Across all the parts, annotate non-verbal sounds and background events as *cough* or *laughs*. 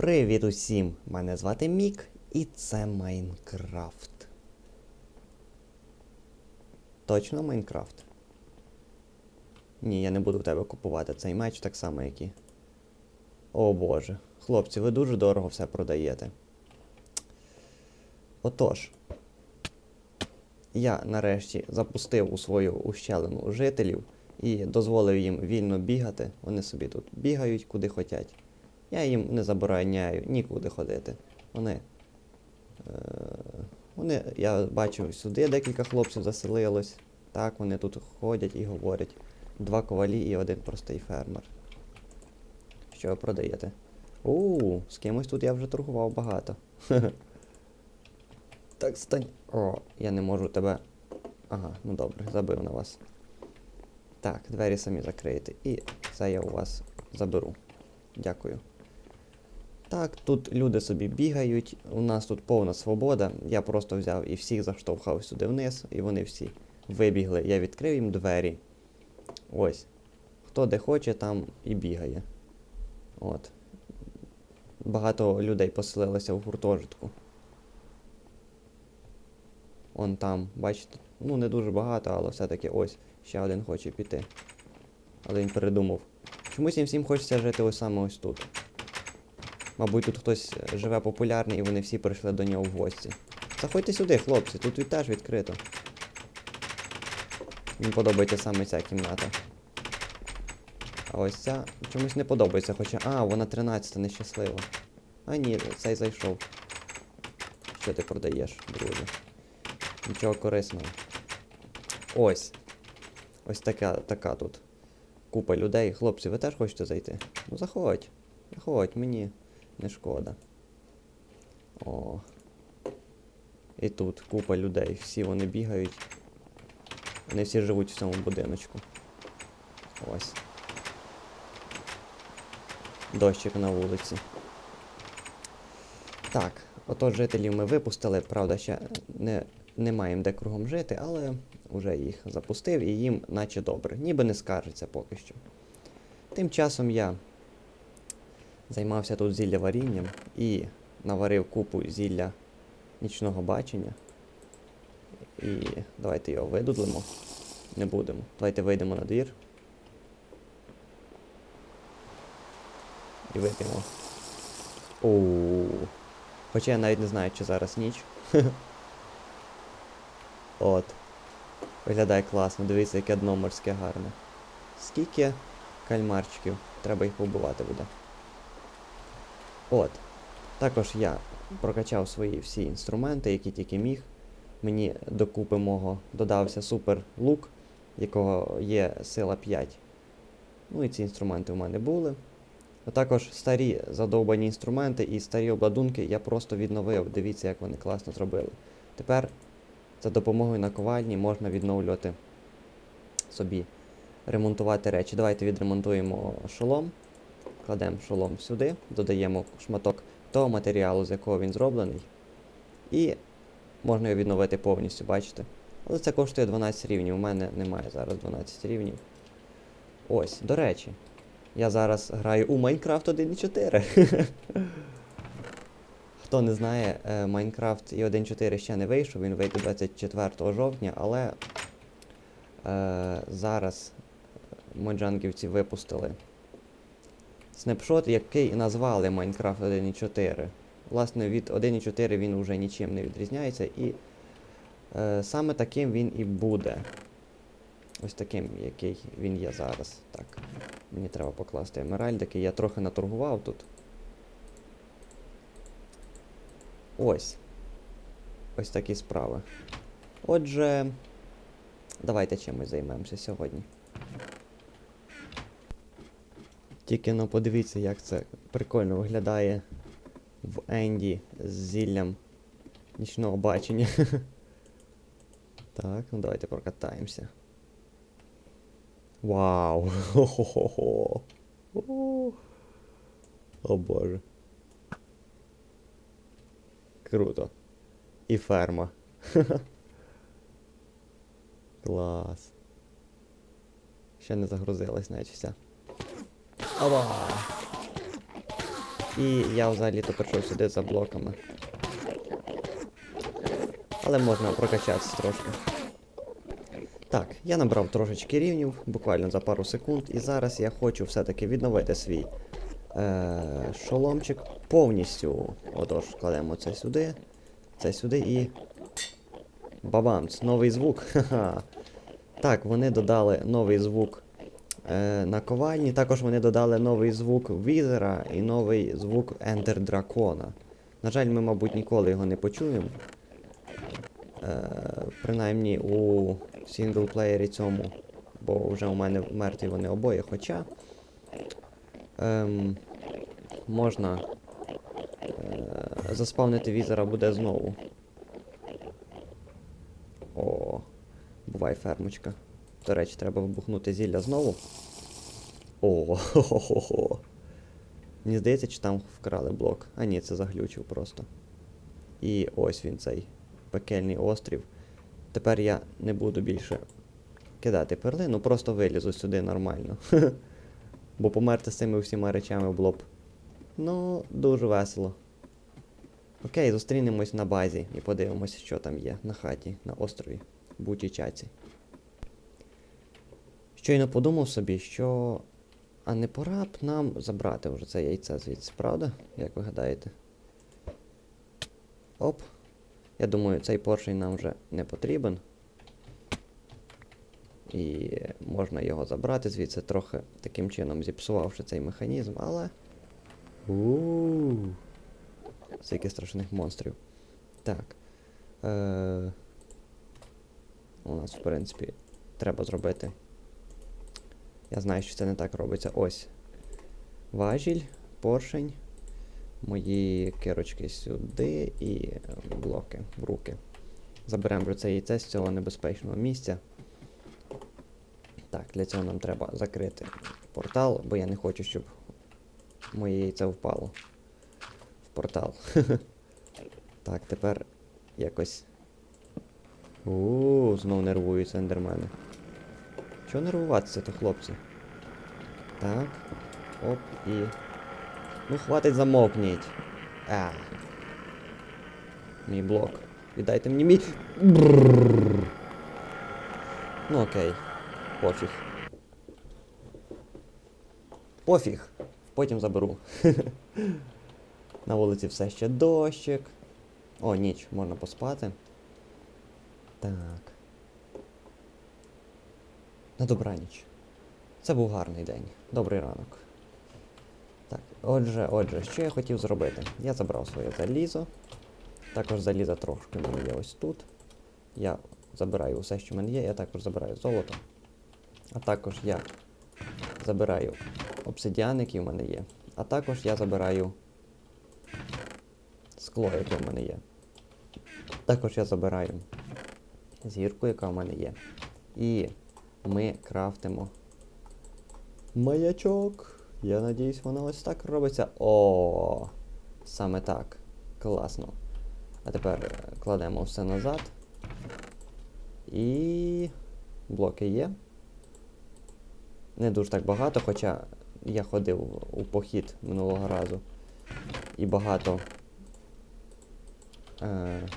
Привіт усім! Мене звати Мік, і це Майнкрафт. Точно Майнкрафт? Ні, я не буду в тебе купувати цей меч так само, як і. О боже. Хлопці, ви дуже дорого все продаєте. Отож. Я нарешті запустив у свою ущелину жителів і дозволив їм вільно бігати. Вони собі тут бігають куди хочуть. Я їм не забороняю нікуди ходити. Вони. Е, вони, я бачу, сюди декілька хлопців заселилось. Так, вони тут ходять і говорять. Два ковалі і один простий фермер. Що ви продаєте? У, з кимось тут я вже торгував багато. *laughs* Так стань. О, я не можу тебе. Ага, ну добре, забив на вас. Так, двері самі закриєте. І це я у вас заберу. Дякую. Так, тут люди собі бігають, у нас тут повна свобода. Я просто взяв і всіх заштовхав сюди вниз, і вони всі вибігли. Я відкрив їм двері. Ось. Хто де хоче, там і бігає. От. Багато людей поселилося в гуртожитку. Он там, бачите? Ну, не дуже багато, але все-таки ось. Ще один хоче піти. Але він передумав. Чомусь їм всім хочеться жити ось саме ось тут. Мабуть, тут хтось е, живе популярний і вони всі прийшли до нього в гості. Заходьте сюди, хлопці, тут теж відкрито. Мені подобається саме ця кімната. А ось ця чомусь не подобається, хоча. А, вона 13 нещаслива. А ні, цей зайшов. Що ти продаєш, друже? Нічого корисного. Ось. Ось така, така тут. Купа людей. Хлопці, ви теж хочете зайти? Ну заходь. Заходь, мені не шкода. О. І тут купа людей. Всі вони бігають. Вони всі живуть в цьому будиночку. Ось. Дощик на вулиці. Так, отож жителів ми випустили, правда, ще не, не маємо де кругом жити, але вже їх запустив і їм наче добре. Ніби не скаржиться поки що. Тим часом я займався тут зілля варінням і наварив купу зілля нічного бачення. І давайте його видудлимо. Не будемо. Давайте вийдемо на двір. І вип'ємо. Оу. Хоча я навіть не знаю, чи зараз ніч. *laughs* От. Виглядає класно, дивіться, яке дно морське гарне. Скільки кальмарчиків? Треба їх побувати буде. От. Також я прокачав свої всі інструменти, які тільки міг. Мені докупи мого додався супер лук, якого є сила 5. Ну і ці інструменти у мене були. А також старі задовбані інструменти і старі обладунки я просто відновив. Дивіться, як вони класно зробили. Тепер за допомогою наковальні можна відновлювати собі, ремонтувати речі. Давайте відремонтуємо шолом. Кладемо шолом сюди, додаємо шматок того матеріалу, з якого він зроблений. І можна його відновити повністю, бачите? Але це коштує 12 рівнів. У мене немає зараз 12 рівнів. Ось, до речі, я зараз граю у Minecraft *laughs* 1.4. Хто не знає, е, Minecraft і 1.4 ще не вийшов, він вийде 24 жовтня, але е, зараз моджангівці випустили снапшот, який назвали Minecraft 1.4. Власне, від 1.4 він вже нічим не відрізняється, і е, саме таким він і буде. Ось таким, який він є зараз. Так, мені треба покласти емеральдики. Я трохи наторгував тут. Ось. Ось такі справи. Отже, давайте чимось займемося сьогодні. Тільки ну подивіться, як це прикольно виглядає в Енді з зіллям нічного бачення. *laughs* Так, ну давайте прокатаємося. Вау! Хо-хо-хо! О, боже. Круто. І ферма. *laughs* Клас. Ще не загрузилась, навіть вся. Опа! І я взагалі-то прийшов сюди за блоками. Але можна прокачатися трошки. Так, я набрав трошечки рівнів, буквально за пару секунд, і зараз я хочу все-таки відновити свій е- шоломчик повністю. Отож, кладемо це сюди, це сюди і. Бабамц, новий звук. *laughs* Ха-ха. Так, вони додали новий звук на ковальні. Також вони додали новий звук візера і новий звук Ендер Дракона. На жаль, ми, мабуть, ніколи його не почуємо. Е, принаймні у сінглплеєрі цьому, бо вже у мене мертві вони обоє, хоча ем, можна е, заспавнити візера буде знову. О, бувай фермочка. До речі, треба вибухнути зілля знову. О, хо-хо-хо. Мені здається, чи там вкрали блок. А ні, це заглючив просто. І ось він цей пекельний острів. Тепер я не буду більше кидати перлину, просто вилізу сюди нормально. *laughs* Бо померти з цими всіма речами було б. Ну, дуже весело. Окей, зустрінемось на базі і подивимось, що там є на хаті, на острові Бутічаці. Щойно подумав собі, що. А не пора б нам забрати вже це яйце звідси, правда? Як ви гадаєте? Оп. Я думаю, цей поршень нам вже не потрібен. І можна його забрати звідси, трохи таким чином зіпсувавши цей механізм, але. Ууу. Скільки страшних монстрів. Так. Е- У нас, в принципі, треба зробити. Я знаю, що це не так робиться. Ось. Важіль, поршень. Мої кирочки сюди і е, блоки в руки. Заберемо вже це яйце з цього небезпечного місця. Так, для цього нам треба закрити портал, бо я не хочу, щоб моє яйце впало в портал. *laughs* Так, тепер якось. Ууу, знов нервуються ендермени. Чого нервуватися то, хлопці? Так. Оп, і. Ну, хватить замовкніть. А. Мій блок. Віддайте мені мій. Брррр. Ну окей. Пофіг. Пофіг. Потім заберу. *laughs* На вулиці все ще дощик. О, ніч, можна поспати. Так. На добраніч. Це був гарний день. Добрий ранок. Так, отже, отже, що я хотів зробити? Я забрав своє залізо. Також заліза трошки в мене є ось тут. Я забираю усе, що в мене є, я також забираю золото. А також я забираю обсидіан, який в мене є. А також я забираю скло, яке в мене є. Також я забираю зірку, яка в мене є. І ми крафтимо маячок. Я надіюсь, воно ось так робиться. О, саме так. Класно. А тепер е, кладемо все назад. І блоки є. Не дуже так багато, хоча я ходив у похід минулого разу. І багато. Е,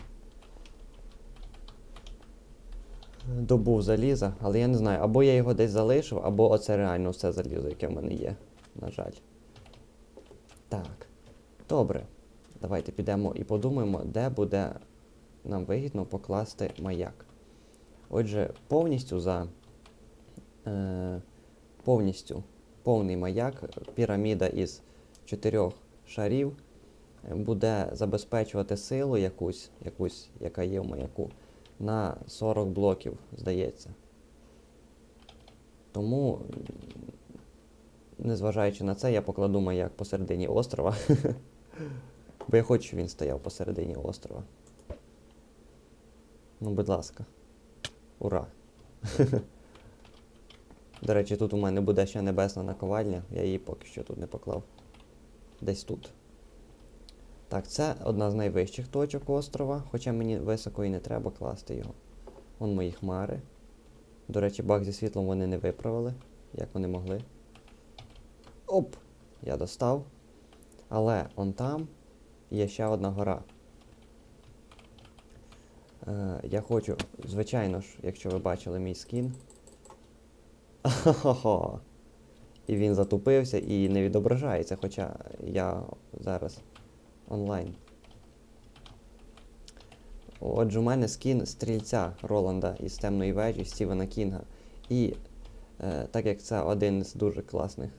добув заліза, але я не знаю, або я його десь залишив, або оце реально все залізо, яке в мене є. На жаль. Так. Добре. Давайте підемо і подумаємо, де буде нам вигідно покласти маяк. Отже, повністю за е, повністю повний маяк, піраміда із чотирьох шарів е, буде забезпечувати силу якусь, якусь, яка є в маяку, на 40 блоків, здається. Тому, незважаючи на це, я покладу маяк посередині острова. *laughs* Бо я хочу, щоб він стояв посередині острова. Ну, будь ласка. Ура! *laughs* До речі, тут у мене буде ще небесна наковальня, я її поки що тут не поклав. Десь тут. Так, це одна з найвищих точок острова, хоча мені високо і не треба класти його. Вон мої хмари. До речі, баг зі світлом вони не виправили, як вони могли. Оп! Я достав. Але он там є ще одна гора. Е, я хочу, звичайно ж, якщо ви бачили мій скін. І він затупився і не відображається, хоча я зараз онлайн. Отже, у мене скін стрільця Роланда із темної вежі Стівена Кінга. І е, так як це один з дуже класних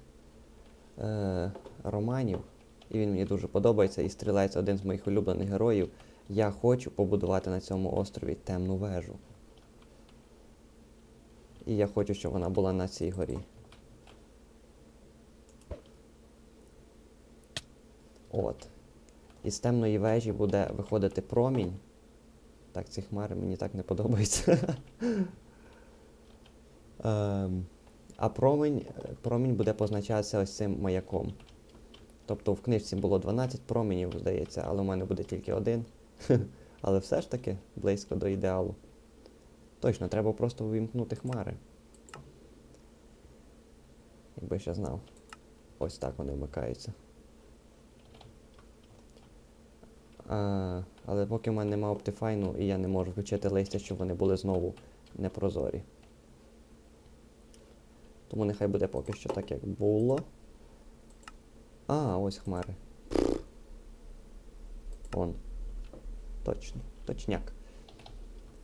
е, романів, і він мені дуже подобається, і стрілець один з моїх улюблених героїв, я хочу побудувати на цьому острові темну вежу. І я хочу, щоб вона була на цій горі. От. Із темної вежі буде виходити промінь. Так, ці хмари мені так не подобаються. *laughs* Ем, а промінь, промінь буде позначатися ось цим маяком. Тобто в книжці було 12 променів, здається, але у мене буде тільки один. *laughs* Але все ж таки близько до ідеалу. Точно, треба просто увімкнути хмари. Якби ще знав. Ось так вони вмикаються. А, але поки в мене немає Optifine, і я не можу включити листя, щоб вони були знову непрозорі. Тому нехай буде поки що так, як було. А, ось хмари. Он. Точно. Точняк.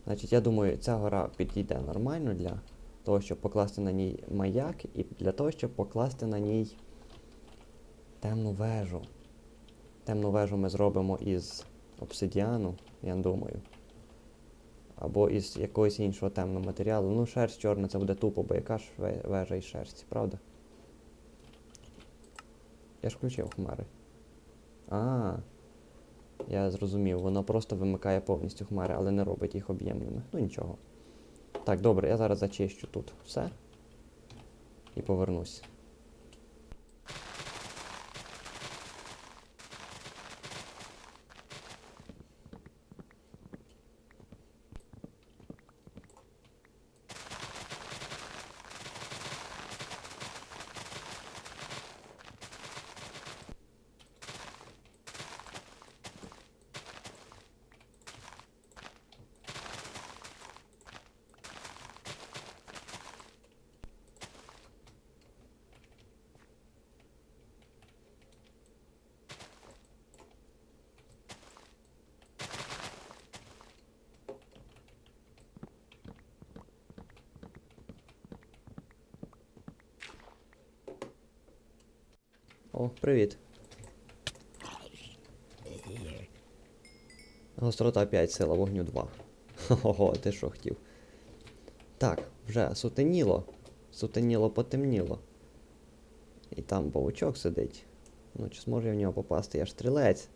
Значить, я думаю, ця гора підійде нормально для того, щоб покласти на ній маяк, і для того, щоб покласти на ній темну вежу. Темну вежу ми зробимо із обсидіану, я думаю. Або із якогось іншого темного матеріалу. Ну, шерсть чорна це буде тупо, бо яка ж вежа із шерсті, правда? Я ж включив хмари. А, я зрозумів, воно просто вимикає повністю хмари, але не робить їх об'ємними. Ну нічого. Так, добре, я зараз зачищу тут все. І повернусь. О, привіт. Гострота 5, сила вогню 2. Ого, ти що хотів? Так, вже сутеніло. Сутеніло потемніло. І там павучок сидить. Ну, чи зможу я в нього попасти? Я ж стрілець.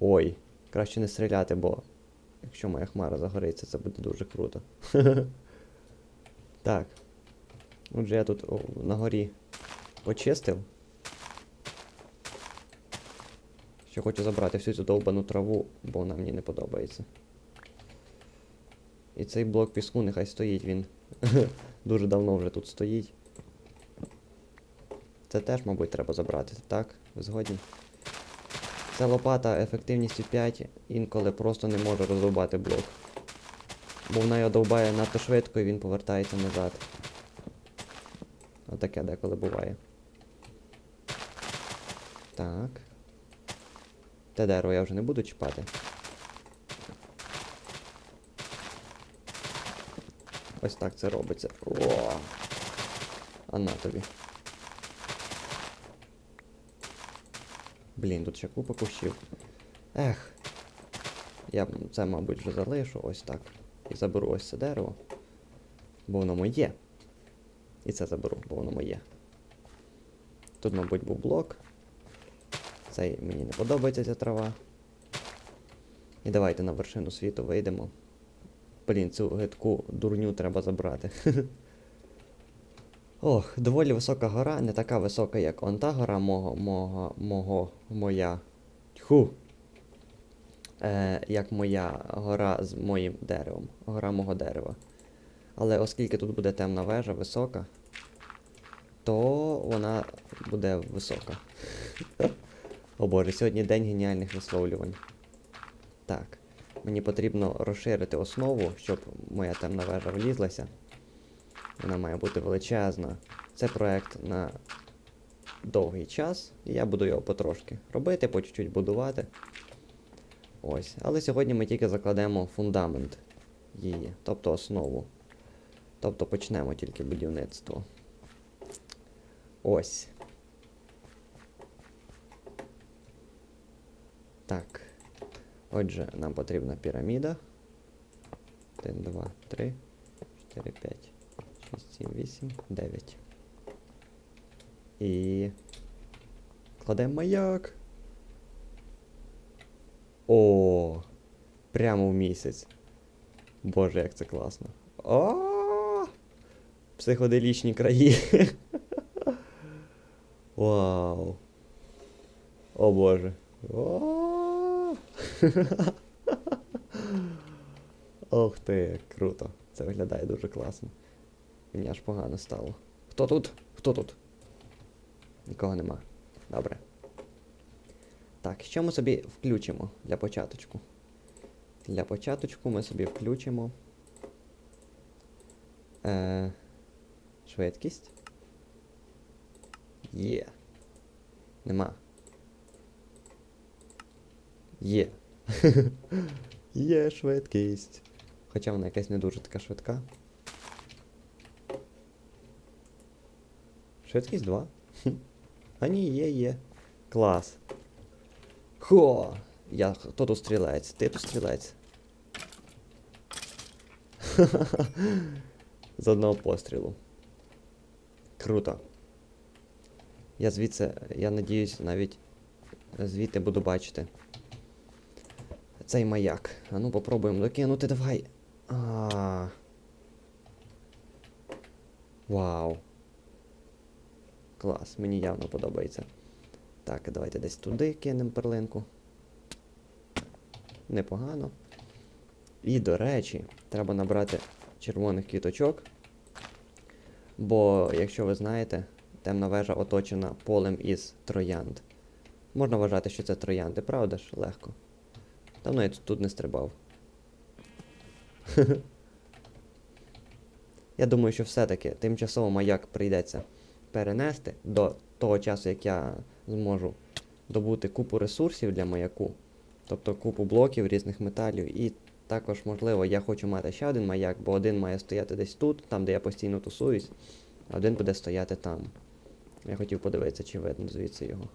Ой, краще не стріляти, бо якщо моя хмара загориться, це буде дуже круто. *laughs* Так. Отже, я тут о, на горі почистив. Ще хочу забрати всю цю довбану траву, бо вона мені не подобається. І цей блок піску нехай стоїть, він *laughs* дуже давно вже тут стоїть. Це теж, мабуть, треба забрати, так? Згодні? Ця лопата ефективністю 5 інколи просто не може роздовбати блок. Бо вона його довбає надто швидко і він повертається назад. Отаке деколи буває. Так. Те дерево я вже не буду чіпати. Ось так це робиться. О! А на тобі. Блін, тут ще купа кущів. Ех. Я це, мабуть, вже залишу ось так. І заберу ось це дерево. Бо воно моє. І це заберу, бо воно моє. Тут, мабуть, був блок. Цей мені не подобається ця трава. І давайте на вершину світу вийдемо. Блін, цю гидку дурню треба забрати. *laughs* Ох, доволі висока гора, не така висока, як он та гора мого, мого, мого, моя. Тьху. Е, як моя гора з моїм деревом. Гора мого дерева. Але оскільки тут буде темна вежа, висока, то вона буде висока. *laughs* О боже, сьогодні день геніальних висловлювань. Так, мені потрібно розширити основу, щоб моя темна вежа влізлася. Вона має бути величезна. Це проект на довгий час, і я буду його потрошки робити, по чуть-чуть будувати. Ось. Але сьогодні ми тільки закладемо фундамент її, тобто основу. Тобто почнемо тільки будівництво. Ось. Так. Отже, нам потрібна піраміда. 1, 2, 3, 4, 5, 6, 7, 8, 9. І. Кладемо маяк. О! Прямо в місяць. Боже, як це класно. О! Психоделічні краї. *laughs* Вау. О боже. О! *laughs* Ох ти, круто. Це виглядає дуже класно. Мені аж погано стало. Хто тут? Хто тут? Нікого нема. Добре. Так, що ми собі включимо для початочку? Для початочку ми собі включимо. Е, швидкість. Є. Нема. Є. *laughs* Є швидкість. Хоча вона якась не дуже така швидка. Швидкість 2. *laughs* А ні, є, є. Клас. Хо! Я хто тут стрілець? Ти тут стрілець. *laughs* З одного пострілу. Круто. Я звідси, я надіюсь, навіть звідти буду бачити. Цей маяк. А ну попробуємо докинути, давай. А. Вау. Клас, мені явно подобається. Так, давайте десь туди кинемо перлинку. Непогано. І, до речі, треба набрати червоних квіточок. Бо, якщо ви знаєте, темна вежа оточена полем із троянд. Можна вважати, що це троянди, правда ж? Легко. Давно я тут не стрибав. *laughs* Я думаю, що все-таки тимчасово маяк прийдеться перенести до того часу, як я зможу добути купу ресурсів для маяку, тобто купу блоків різних металів. І також, можливо, я хочу мати ще один маяк, бо один має стояти десь тут, там, де я постійно тусуюсь, а один буде стояти там. Я хотів подивитися, чи видно звідси його.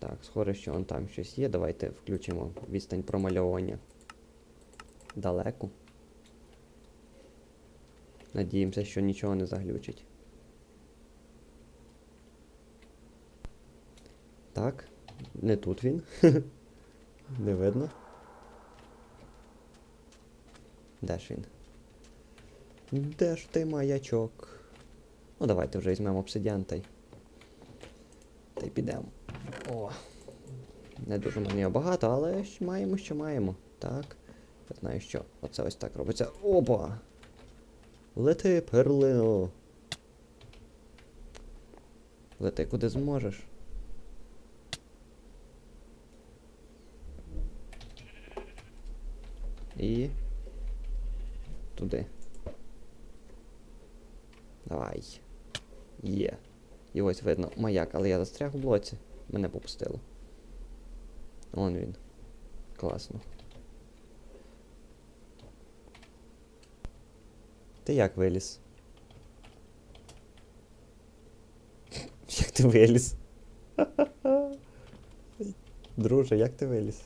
Так, схоже, що он там щось є. Давайте включимо відстань промальовування далеку. Надіємося, що нічого не заглючить. Так, не тут він. *laughs* не видно. Де ж він? Де ж ти маячок? Ну, давайте вже візьмемо обсидіан та й. Та й підемо. О. Не дуже мені багато, але маємо, що маємо. Так. Я знаю що. Оце ось так робиться. Опа! Лети, перлино. Лети куди зможеш. І. Туди. Давай. Є. І ось видно маяк, але я застряг у блоці. Мене попустило. Он він. Класно. Ти як виліз? *laughs* Як ти виліз? *laughs* Друже, як ти виліз?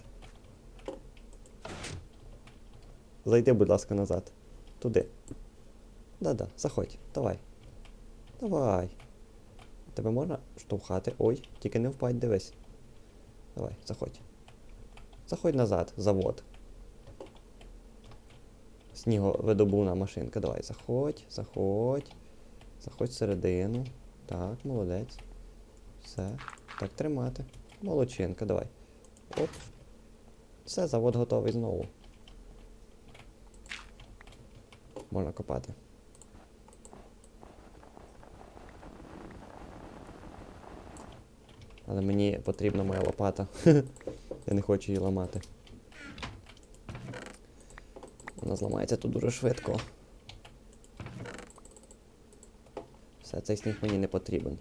Зайди, будь ласка, назад. Туди. Да-да, заходь, давай. Давай. Тебе можна штовхати. Ой, тільки не впадь, дивись. Давай, заходь. Заходь назад, завод. Сніговидобувна машинка. Давай, заходь, заходь. Заходь всередину. Так, молодець. Все. Так тримати. Молодчинка, давай. Оп. Все, завод готовий знову. Можна копати. Але мені потрібна моя лопата. *laughs* Я не хочу її ламати. Вона зламається тут дуже швидко. Все, цей сніг мені не потрібен.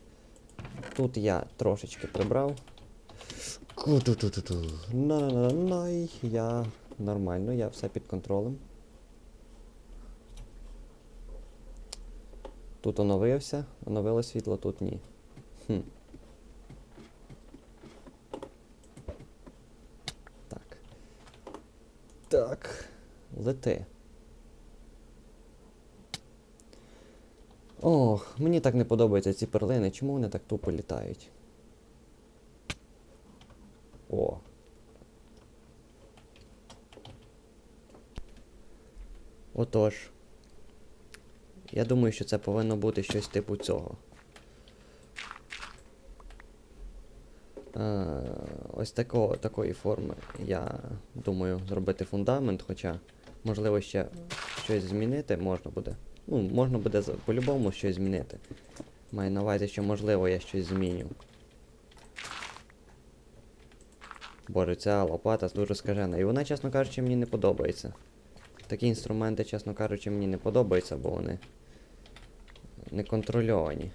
Тут я трошечки прибрав. Ку-ту-ту-ту-ту. На-на-на-най. Я нормально, я все під контролем. Тут оновився, оновило світло, тут ні. Хм. Так. Так. Лети. Ох, мені так не подобаються ці перлини. Чому вони так тупо літають? О. Отож. Я думаю, що це повинно бути щось типу цього. Ось такого, такої форми я думаю зробити фундамент, хоча, можливо, ще щось змінити можна буде. Ну, можна буде по-любому щось змінити. Маю на увазі, що можливо я щось зміню. Боже, ця лопата дуже скажена. І вона, чесно кажучи, мені не подобається. Такі інструменти, чесно кажучи, мені не подобаються, бо вони не контрольовані.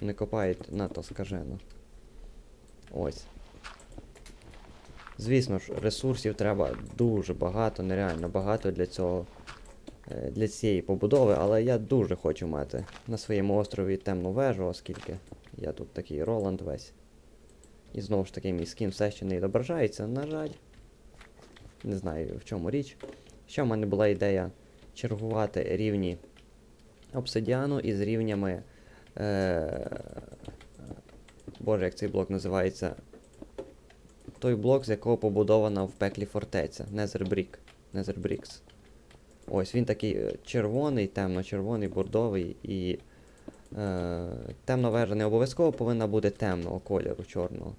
Не копають надто скажено. Ось. Звісно ж, ресурсів треба дуже багато, нереально багато для цього. е, Для цієї побудови, але я дуже хочу мати на своєму острові темну вежу, оскільки я тут такий Роланд весь. І знову ж таки мій скін все ще не відображається, на жаль. Не знаю в чому річ. Ще в мене була ідея чергувати рівні обсидіану із рівнями. Е- Боже, як цей блок називається? Той блок, з якого побудована в пеклі фортеця. Netherbrick. Netherbricks. Ось він такий е, червоний, темно-червоний, бордовий і. Е, темна вежа не обов'язково повинна бути темного кольору, чорного.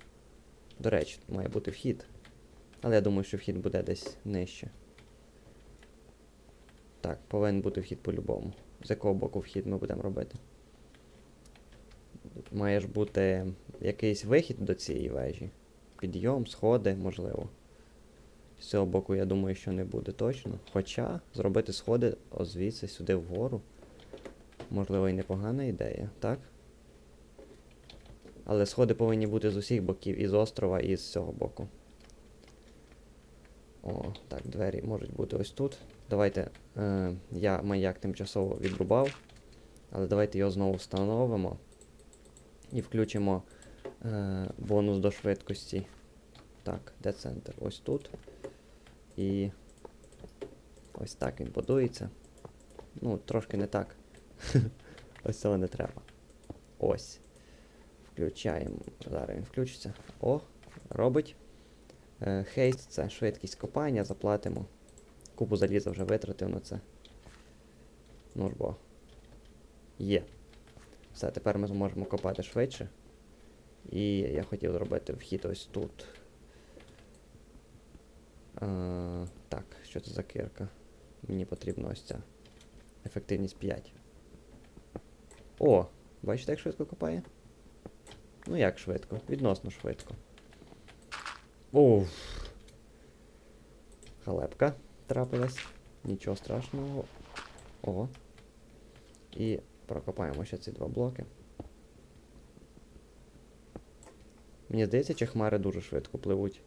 До речі, має бути вхід. Але я думаю, що вхід буде десь нижче. Так, повинен бути вхід по-любому. З якого боку вхід ми будемо робити? Має ж бути якийсь вихід до цієї вежі. Підйом, сходи, можливо. З цього боку, я думаю, що не буде точно. Хоча зробити сходи звідси сюди вгору. Можливо, і непогана ідея, так? Але сходи повинні бути з усіх боків, і з острова, і з цього боку. О, так, двері можуть бути ось тут. Давайте. Е, я маяк тимчасово відрубав. Але давайте його знову встановимо. І включимо е, бонус до швидкості. Так, де центр? Ось тут. І. Ось так він будується. Ну, трошки не так. *laughs* Ось цього не треба. Ось. Включаємо. Зараз він включиться. О, робить. Е, Хейст це швидкість копання, заплатимо. Купу заліза вже витратив на це. Ну ж бо. Є. Все, тепер ми зможемо копати швидше. І я хотів зробити вхід ось тут. Е, так, що це за кирка? Мені потрібна ось ця. Ефективність 5. О, бачите, як швидко копає? Ну як швидко? Відносно швидко. Уф. Халепка трапилась. Нічого страшного. Ого. І прокопаємо ще ці два блоки. Мені здається, чи хмари дуже швидко пливуть.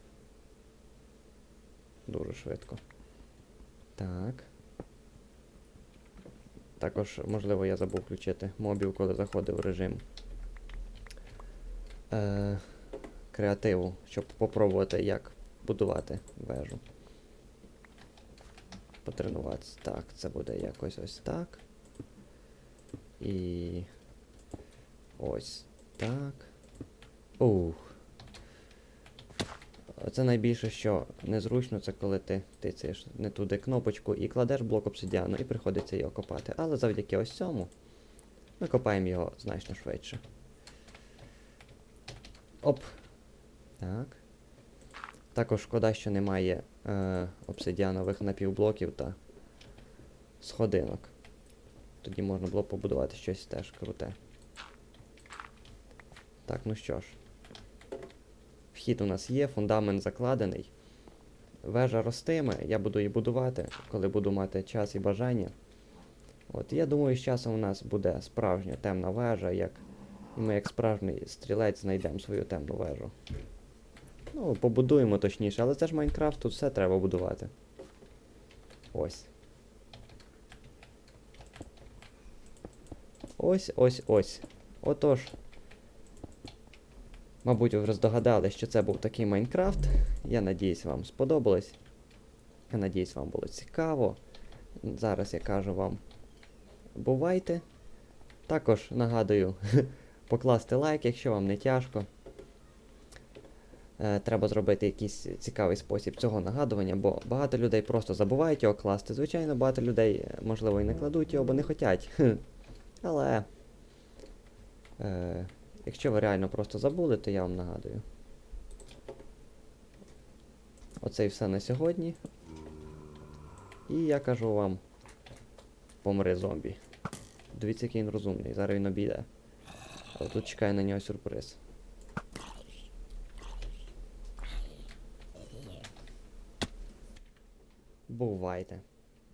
Дуже швидко. Так. Також, можливо, я забув включити мобів, коли заходив в режим е, креативу, щоб попробувати, як будувати вежу. Потренуватися. Так, це буде якось ось так. І. Ось так. Ух. Це найбільше, що незручно, це коли ти тицяєш не туди кнопочку і кладеш блок обсидіану, і приходиться його копати. Але завдяки ось цьому ми копаємо його значно швидше. Оп. Так. Також шкода, що немає е, обсидіанових напівблоків та сходинок. Тоді можна було побудувати щось теж круте. Так, ну що ж. Вхід у нас є, фундамент закладений. Вежа ростиме, я буду її будувати, коли буду мати час і бажання. От, я думаю, з часом у нас буде справжня темна вежа, як, і ми як справжній стрілець знайдемо свою темну вежу. Ну, побудуємо точніше, але це ж Майнкрафт, тут все треба будувати. Ось. Ось, ось, ось. Отож. Мабуть, ви вже здогадались, що це був такий Майнкрафт. Я надіюсь, вам сподобалось. Я надіюсь, вам було цікаво. Зараз я кажу вам бувайте. Також нагадую *laughs* покласти лайк, якщо вам не тяжко. Е, Треба зробити якийсь цікавий спосіб цього нагадування, бо багато людей просто забувають його класти. Звичайно, багато людей, е, можливо, і не кладуть його, бо не хочуть. *laughs* Але. Е, якщо ви реально просто забули, то я вам нагадую. Оце і все на сьогодні. І я кажу вам. Помри зомбі. Дивіться, який він розумний. Зараз він обійде. Але тут чекає на нього сюрприз. Бувайте.